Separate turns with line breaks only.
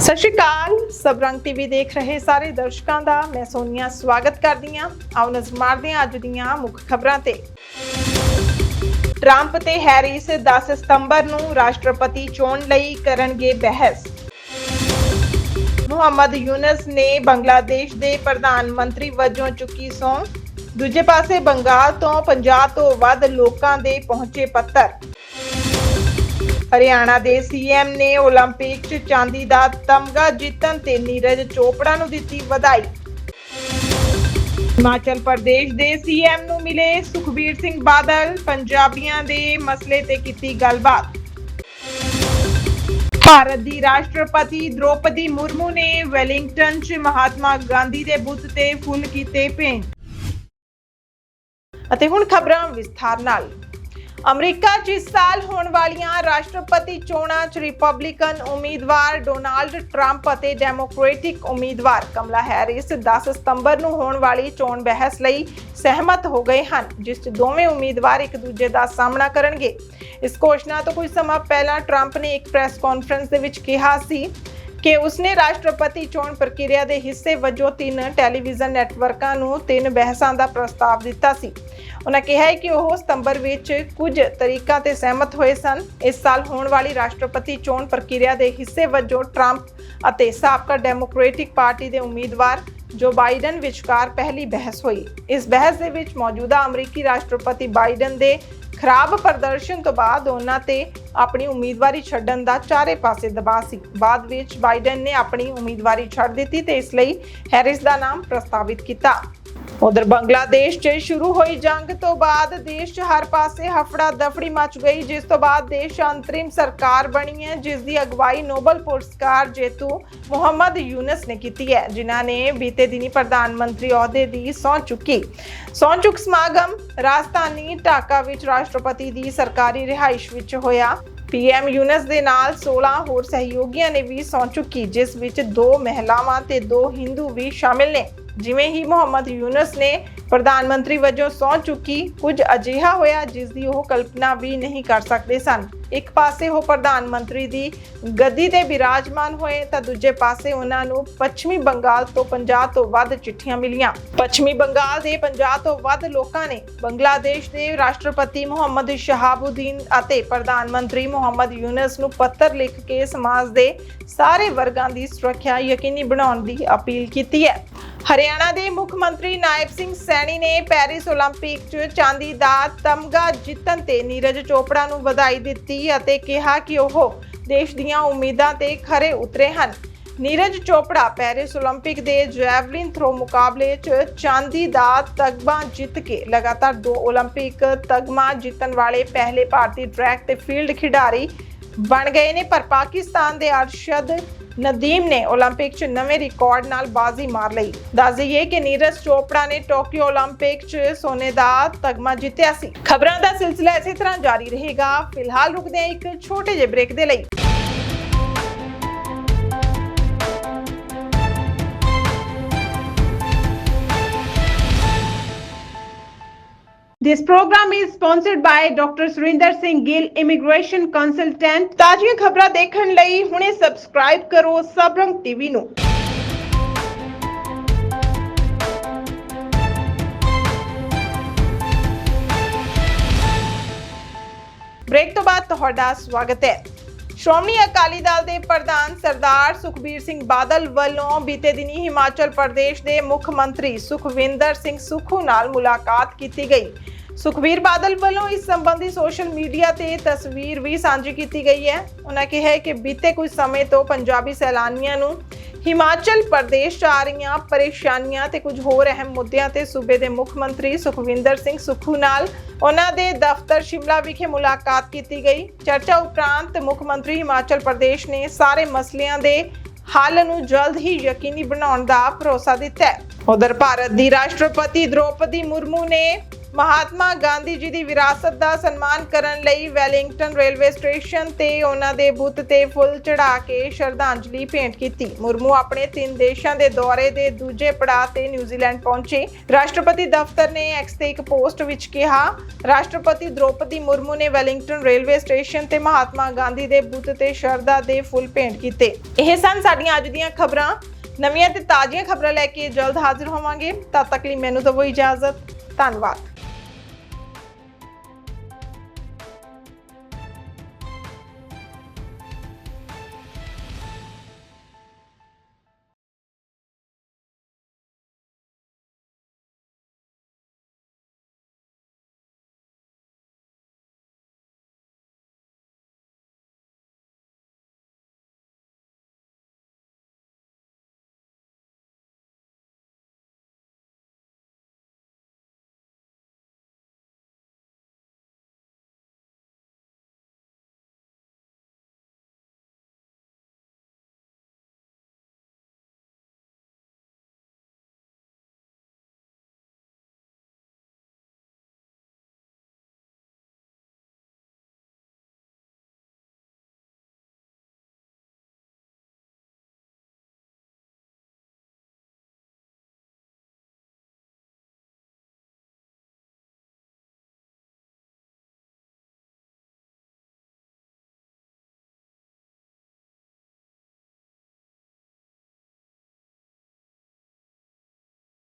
ਸਤਿ ਸ਼੍ਰੀ ਅਕਾਲ। ਸਬਰੰਗ ਟੀਵੀ ਦੇਖ ਰਹੇ ਸਾਰੇ ਦਰਸ਼ਕਾਂ ਦਾ ਮੈਂ ਸੋਨੀਆ ਸਵਾਗਤ ਕਰਦੀ ਹਾਂ। ਆਓ ਨਜ਼ਰ ਮਾਰਦੇ ਹਾਂ ਅੱਜ ਦੀਆਂ ਮੁੱਖ ਖਬਰਾਂ ਤੇ। ਟਰੰਪ ਤੇ ਹੈਰਿਸ 10 ਸਤੰਬਰ ਨੂੰ ਰਾਸ਼ਟਰਪਤੀ ਚੋਣ ਲਈ ਕਰਨਗੇ ਬਹਿਸ। ਮੁਹੰਮਦ ਯੂਨਸ ਨੇ ਬੰਗਲਾਦੇਸ਼ ਦੇ ਪ੍ਰਧਾਨ ਮੰਤਰੀ ਵਜੋਂ ਚੁੱਕੀ ਸਹੁੰ। ਦੂਜੇ ਪਾਸੇ ਬੰਗਾਲ ਤੋਂ 50 ਤੋਂ ਵੱਧ ਲੋਕਾਂ ਦੇ ਪਹੁੰਚੇ ਪੱਤਰ। ਹਰਿਆਣਾ ਦੇ ਸੀਐਮ ਨੇ 올림픽 'ਚ ਚਾਂਦੀ ਦਾ ਤਮਗਾ ਜਿੱਤਣ ਤੇ ਨੀਰਜ ਚੋਪੜਾ ਨੂੰ ਦਿੱਤੀ ਵਧਾਈ ਹਿਮਾਚਲ ਪ੍ਰਦੇਸ਼ ਦੇ ਸੀਐਮ ਨੂੰ ਮਿਲੇ ਸੁਖਬੀਰ ਸਿੰਘ ਬਾਦਲ ਪੰਜਾਬੀਆਂ ਦੇ ਮਸਲੇ ਤੇ ਕੀਤੀ ਗੱਲਬਾਤ ਭਾਰਤ ਦੀ ਰਾਸ਼ਟਰਪਤੀ ਦ੍ਰੋਪਦੀ ਮੁਰਮੂ ਨੇ ਵੈਲਿੰਗਟਨ 'ਚ ਮਹਾਤਮਾ ਗਾਂਧੀ ਦੇ ਬੁੱਤ ਤੇ ਫੁੱਲ ਕੀਤੇ ਭੇਂਟ ਅਤੇ ਹੁਣ ਖਬਰਾਂ ਵਿਸਥਾਰ ਨਾਲ ਅਮਰੀਕਾ 'ਚ ਇਸ ਸਾਲ ਹੋਣ ਵਾਲੀਆਂ ਰਾਸ਼ਟਰਪਤੀ ਚੋਣਾਂ 'ਚ ਰਿਪਬਲਿਕਨ ਉਮੀਦਵਾਰ ਡੋਨਾਲਡ ਟਰੰਪ ਅਤੇ ਡੈਮੋਕ੍ਰੈਟਿਕ ਉਮੀਦਵਾਰ ਕਮਲਾ ਹੈਰਿਸ 10 ਸਤੰਬਰ ਨੂੰ ਹੋਣ ਵਾਲੀ ਚੋਣ ਬਹਿਸ ਲਈ ਸਹਿਮਤ ਹੋ ਗਏ ਹਨ, ਜਿਸ 'ਚ ਦੋਵੇਂ ਉਮੀਦਵਾਰ ਇੱਕ ਦੂਜੇ ਦਾ ਸਾਹਮਣਾ ਕਰਨਗੇ। ਇਸ ਘੋਸ਼ਣਾ ਤੋਂ ਕੁਝ ਸਮਾਂ ਪਹਿਲਾਂ ਟਰੰਪ ਨੇ ਇੱਕ ਪ੍ਰੈਸ ਕਾਨਫਰੰਸ ਦੇ ਵਿੱਚ ਕਿਹਾ ਸੀ ਕਿ ਉਸਨੇ ਰਾਸ਼ਟਰਪਤੀ ਚੋਣ ਪ੍ਰਕਿਰਿਆ ਦੇ ਹਿੱਸੇ ਵਜੋਂ ਤਿੰਨ ਟੈਲੀਵਿਜ਼ਨ ਨੈਟਵਰਕਾਂ ਨੂੰ ਤਿੰਨ ਬਹਿਸਾਂ ਦਾ ਪ੍ਰਸਤਾਵ ਦਿੱਤਾ ਸੀ। ਉਹਨਾਂ ਕਿਹਾ ਹੈ ਕਿ ਉਹ ਸਤੰਬਰ ਵਿੱਚ ਕੁਝ ਤਰੀਕਾਂ ਤੇ ਸਹਿਮਤ ਹੋਏ ਸਨ। ਇਸ ਸਾਲ ਹੋਣ ਵਾਲੀ ਰਾਸ਼ਟਰਪਤੀ ਚੋਣ ਪ੍ਰਕਿਰਿਆ ਦੇ ਹਿੱਸੇ ਵਜੋਂ ਟਰੰਪ ਅਤੇ ਸਾਬਕਾ ਡੈਮੋਕ੍ਰੈਟਿਕ ਪਾਰਟੀ ਦੇ ਉਮੀਦਵਾਰ ਜੋ ਬਾਈਡਨ ਵਿਚਕਾਰ ਪਹਿਲੀ ਬਹਿਸ ਹੋਈ। ਇਸ ਬਹਿਸ ਦੇ ਵਿੱਚ ਮੌਜੂਦਾ ਅਮਰੀਕੀ ਰਾਸ਼ਟਰਪਤੀ ਬਾਈਡਨ ਦੇ ਖਰਾਬ ਪ੍ਰਦਰਸ਼ਨ ਤੋਂ ਬਾਅਦ ਉਹਨਾਂ ਤੇ ਆਪਣੀ ਉਮੀਦਵਾਰੀ ਛੱਡਣ ਦਾ ਚਾਰੇ ਪਾਸੇ ਦਬਾਅ ਸੀ। ਬਾਅਦ ਵਿੱਚ ਬਾਈਡਨ ਨੇ ਆਪਣੀ ਉਮੀਦਵਾਰੀ ਛੱਡ ਦਿੱਤੀ ਤੇ ਇਸ ਲਈ ਹੈਰਿਸ ਦਾ ਨਾਮ ਪ੍ਰਸਤਾਵਿਤ ਕੀਤਾ। ਉਧਰ ਬੰਗਲਾਦੇਸ਼ 'ਚ ਸ਼ੁਰੂ ਹੋਈ ਜੰਗ ਤੋਂ ਬਾਅਦ ਦੇਸ਼ 'ਚ ਹਰ ਪਾਸੇ ਹਫੜਾ ਦਫੜੀ ਮਚ ਗਈ, ਜਿਸ ਤੋਂ ਬਾਅਦ ਦੇਸ਼ ਅੰਤਰਿਮ ਸਰਕਾਰ ਬਣੀ ਹੈ, ਜਿਸ ਦੀ ਅਗਵਾਈ ਨੋਬਲ ਪੁਰਸਕਾਰ ਜੇਤੂ ਮੁਹੰਮਦ ਯੂਨਸ ਨੇ ਕੀਤੀ ਹੈ, ਜਿਨ੍ਹਾਂ ਨੇ ਬੀਤੇ ਦਿਨੀ ਪ੍ਰਧਾਨ ਮੰਤਰੀ ਅਹੁਦੇ ਦੀ ਸਹੁੰ ਚੁੱਕੀ। ਸਹੁੰ ਚੁੱਕ ਸਮਾਗਮ ਰਾਜਧਾਨੀ ਢਾਕਾ ਵਿੱਚ ਰਾਸ਼ਟਰਪਤੀ ਦੀ ਸਰਕਾਰੀ ਰਿਹਾਇਸ਼ ਵਿੱਚ ਹੋਇਆ। ਪੀਐਮ ਯੂਨਸ ਦੇ ਨਾਲ 16 ਹੋਰ ਸਹਿਯੋਗੀਆਂ ਨੇ ਵੀ ਸਹੁੰ ਚੁੱਕੀ, ਜਿਸ ਵਿੱਚ ਦੋ ਮਹਿਲਾਵਾਂ ਤੇ ਦੋ ਹਿੰਦੂ ਵੀ ਸ਼ਾਮਿਲ ਨੇ। ਜਿਵੇਂ ਹੀ ਮੁਹੰਮਦ ਯੂਨਸ ਨੇ ਪ੍ਰਧਾਨ ਮੰਤਰੀ ਵਜੋਂ ਸਹੁੰ ਚੁੱਕੀ ਕੁਝ ਅਜਿਹਾ ਹੋਇਆ ਜਿਸ ਦੀ ਉਹ ਕਲਪਨਾ ਵੀ ਨਹੀਂ ਕਰ ਸਕਦੇ ਸਨ। ਇੱਕ ਪਾਸੇ ਉਹ ਪ੍ਰਧਾਨ ਮੰਤਰੀ ਦੀ ਗੱਦੀ ਤੇ ਬਿਰਾਜਮਾਨ ਹੋਏ ਤਾਂ ਦੂਜੇ ਪਾਸੇ ਉਹਨਾਂ ਨੂੰ ਪੱਛਮੀ ਬੰਗਾਲ ਤੋਂ 50 ਤੋਂ ਵੱਧ ਚਿੱਠੀਆਂ ਮਿਲੀਆਂ। ਪੱਛਮੀ ਬੰਗਾਲ ਦੇ 50 ਤੋਂ ਵੱਧ ਲੋਕਾਂ ਨੇ ਬੰਗਲਾਦੇਸ਼ ਦੇ ਰਾਸ਼ਟਰਪਤੀ ਮੁਹੰਮਦ ਸ਼ਹਾਬੁਦੀਨ ਅਤੇ ਪ੍ਰਧਾਨ ਮੰਤਰੀ ਮੁਹੰਮਦ ਯੂਨਸ ਨੂੰ ਪੱਤਰ ਲਿਖ ਕੇ ਸਮਾਜ ਦੇ ਸਾਰੇ ਵਰਗਾਂ ਦੀ ਸੁਰੱਖਿਆ ਯਕੀਨੀ ਬਣਾਉਣ ਦੀ ਅਪੀਲ ਕੀਤੀ ਹੈ। ਹਰਿਆਣਾ ਦੇ ਮੁੱਖ ਮੰਤਰੀ ਨਾਇਬ ਸਿੰਘ ਸੈਣੀ ਨੇ ਪੈਰਿਸ 올림픽 'ਚ ਚਾਂਦੀ ਦਾ ਤਮਗਾ ਜਿੱਤਣ ਤੇ ਨੀਰਜ ਚੋਪੜਾ ਨੂੰ ਵਧਾਈ ਦਿੱਤੀ ਅਤੇ ਕਿਹਾ ਕਿ ਉਹ ਦੇਸ਼ ਦੀਆਂ ਉਮੀਦਾਂ ਤੇ ਖਰੇ ਉਤਰੇ ਹਨ ਨੀਰਜ ਚੋਪੜਾ ਪੈਰਿਸ 올림픽 ਦੇ ਜੈਵਲਿਨ ਥਰੋ ਮੁਕਾਬਲੇ 'ਚ ਚਾਂਦੀ ਦਾ ਤਗਮਾ ਜਿੱਤ ਕੇ ਲਗਾਤਾਰ ਦੋ 올림픽 ਤਗਮਾ ਜਿੱਤਣ ਵਾਲੇ ਪਹਿਲੇ ਭਾਰਤੀ ਟਰੈਕ ਤੇ ਫੀਲਡ ਖਿਡਾਰੀ ਬਣ ਗਏ ਨੇ ਪਰ ਪਾਕਿਸਤਾਨ ਦੇ ਅਰਸ਼ਦ ਨਦੀਮ ਨੇ 올림픽 'ਚ ਨਵੇਂ ਰਿਕਾਰਡ ਨਾਲ ਬਾਜ਼ੀ ਮਾਰ ਲਈ ਦੱਸ ਦਈਏ ਕਿ ਨੀਰਜ ਚੋਪੜਾ ਨੇ ਟੋਕੀਓ 올림픽 'ਚ ਸੋਨੇ ਦਾ ਤਗਮਾ ਜਿੱਤਿਆ ਸੀ ਖਬਰਾਂ ਦਾ ਸਿਲਸਿਲਾ ਇਸੇ ਤਰ੍ਹਾਂ ਜਾਰੀ ਰਹੇਗਾ ਫਿਲਹਾਲ ਰੁਕਦੇ ਹਾਂ ਇੱਕ ਛੋਟੇ ਜਿਹੇ ਬ੍ਰੇਕ ਦੇ ਲਈ This program is sponsored by Dr. Surinder Singh Gill, Immigration Consultant. ਤਾਜ਼ੀਆਂ ਖਬਰਾਂ ਦੇਖਣ ਲਈ ਹੁਣੇ ਸਬਸਕ੍ਰਾਈਬ ਕਰੋ ਸਬਰੰਗ ਟੀਵੀ ਨੂੰ ਬ੍ਰੇਕ ਤੋਂ ਬਾਅਦ ਤੁਹਾਡਾ ਸਵਾਗਤ ਹੈ ਸ਼੍ਰੋਮਣੀ ਅਕਾਲੀ ਦਲ ਦੇ ਪ੍ਰਧਾਨ ਸਰਦਾਰ ਸੁਖਬੀਰ ਸਿੰਘ ਬਾਦਲ ਵੱਲੋਂ ਬੀਤੇ ਦਿਨੀ ਹਿਮਾਚਲ ਪ੍ਰਦੇਸ਼ ਦੇ ਮੁੱਖ ਮੰਤਰੀ ਸੁਖਵਿੰਦਰ ਸਿੰਘ ਸੁਖੂ ਨਾਲ ਮੁਲਾਕਾਤ ਕੀਤੀ ਗਈ ਸੁਖਬੀਰ ਬਾਦਲ ਵੱਲੋਂ ਇਸ ਸੰਬੰਧੀ ਸੋਸ਼ਲ ਮੀਡੀਆ ਤੇ ਤਸਵੀਰ ਵੀ ਸਾਂਝੀ ਕੀਤੀ ਗਈ ਹੈ। ਉਹਨਾਂ ਕਿਹਾ ਕਿ ਬੀਤੇ ਕੁਝ ਸਮੇਂ ਤੋਂ ਪੰਜਾਬੀ ਸੈਲਾਨੀਆਂ ਨੂੰ ਹਿਮਾਚਲ ਪ੍ਰਦੇਸ਼ 'ਚ ਆ ਰਹੀਆਂ ਪਰੇਸ਼ਾਨੀਆਂ ਤੇ ਕੁਝ ਹੋਰ ਅਹਿਮ ਮੁੱਦਿਆਂ ਤੇ ਸੂਬੇ ਦੇ ਮੁੱਖ ਮੰਤਰੀ ਸੁਖਵਿੰਦਰ ਸਿੰਘ ਸੁਖੂ ਨਾਲ ਉਹਨਾਂ ਦੇ ਦਫ਼ਤਰ ਸ਼ਿਮਲਾ ਵਿਖੇ ਮੁਲਾਕਾਤ ਕੀਤੀ ਗਈ। ਚਰਚਾ ਉਪਰੰਤ ਮੁੱਖ ਮੰਤਰੀ ਹਿਮਾਚਲ ਪ੍ਰਦੇਸ਼ ਨੇ ਸਾਰੇ ਮਸਲਿਆਂ ਦੇ ਹੱਲ ਨੂੰ ਜਲਦ ਹੀ ਯਕੀਨੀ ਬਣਾਉਣ ਦਾ ਭਰੋਸਾ ਦਿੱਤਾ ਹੈ। ਉਧਰ ਭਾਰਤ ਦੀ ਰਾਸ਼ਟਰਪਤੀ ਦ੍ਰੋਪਦੀ ਮੁਰਮੂ ਨੇ ਮਹਾਤਮਾ ਗਾਂਧੀ ਜੀ ਦੀ ਵਿਰਾਸਤ ਦਾ ਸਨਮਾਨ ਕਰਨ ਲਈ ਵੈਲਿੰਗਟਨ ਰੇਲਵੇ ਸਟੇਸ਼ਨ ਤੇ ਉਹਨਾਂ ਦੇ ਬੁੱਤ ਤੇ ਫੁੱਲ ਚੜਾ ਕੇ ਸ਼ਰਧਾਂਜਲੀ ਭੇਂਟ ਕੀਤੀ। ਮੁਰਮੂ ਆਪਣੇ ਤਿੰਨ ਦੇਸ਼ਾਂ ਦੇ ਦੌਰੇ ਦੇ ਦੂਜੇ ਪੜਾਅ ਤੇ ਨਿਊਜ਼ੀਲੈਂਡ ਪਹੁੰਚੇ। ਰਾਸ਼ਟਰਪਤੀ ਦਫ਼ਤਰ ਨੇ ਐਕਸ ਤੇ ਇੱਕ ਪੋਸਟ ਵਿੱਚ ਕਿਹਾ, ਰਾਸ਼ਟਰਪਤੀ ਦ੍ਰੋਪਦੀ ਮੁਰਮੂ ਨੇ ਵੈਲਿੰਗਟਨ ਰੇਲਵੇ ਸਟੇਸ਼ਨ ਤੇ ਮਹਾਤਮਾ ਗਾਂਧੀ ਦੇ ਬੁੱਤ ਤੇ ਸ਼ਰਧਾ ਦੇ ਫੁੱਲ ਭੇਂਟ ਕੀਤੇ। ਇਹ ਸਨ ਸਾਡੀਆਂ ਅੱਜ ਦੀਆਂ ਖਬਰਾਂ। ਨਵੀਆਂ ਤੇ ਤਾਜ਼ੀਆਂ ਖਬਰਾਂ ਲੈ ਕੇ ਜਲਦ ਹਾਜ਼ਰ ਹੋਵਾਂਗੇ। ਤਦ ਤੱਕ ਲਈ ਮੈਨੂੰ ਦਿਓ ਇਜਾਜ਼ਤ। ਧੰਨਵਾਦ।